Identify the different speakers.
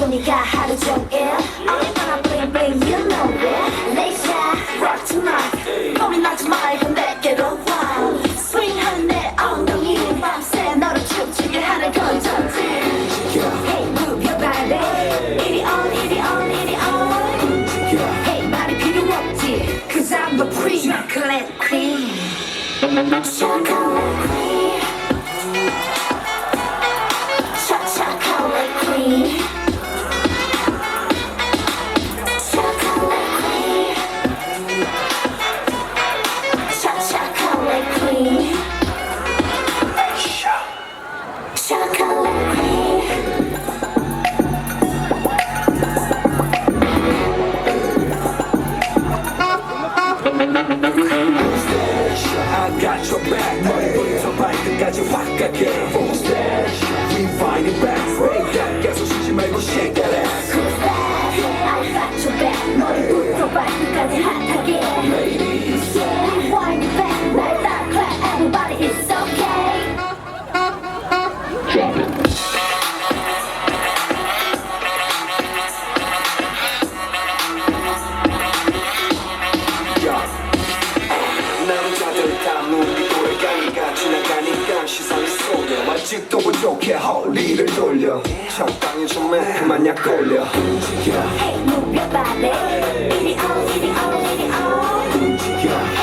Speaker 1: 손이 가려 손이 가 하루 종일 얼마나 bling bling you know it Lisa rock tonight 겁이 나지 말고 내게로 와 swing하는 내 엉덩이 밤새 너를 춤추게 하는 건전지 Hey move your body 이리 on 이리 on 이리 on Hey 말이 필요 없지 Cause I'm the queen chocolate queen chocolate queen
Speaker 2: back 머리부터 발끝까지 확 가게 Refine it back Spray that 계속 쉬지 말고 shake that ass
Speaker 1: Who's that? I got your back 머리부터 발끝까지 핫하게
Speaker 2: Ladies
Speaker 1: Rewind it back 날 따라 clap everybody it's okay
Speaker 2: 남자 움직여 허리를 돌려. 적당히 좀해 그만 약 올려. 움직여 헤이 무뼈 발레 이리 오 이리 오 이리 오 움직여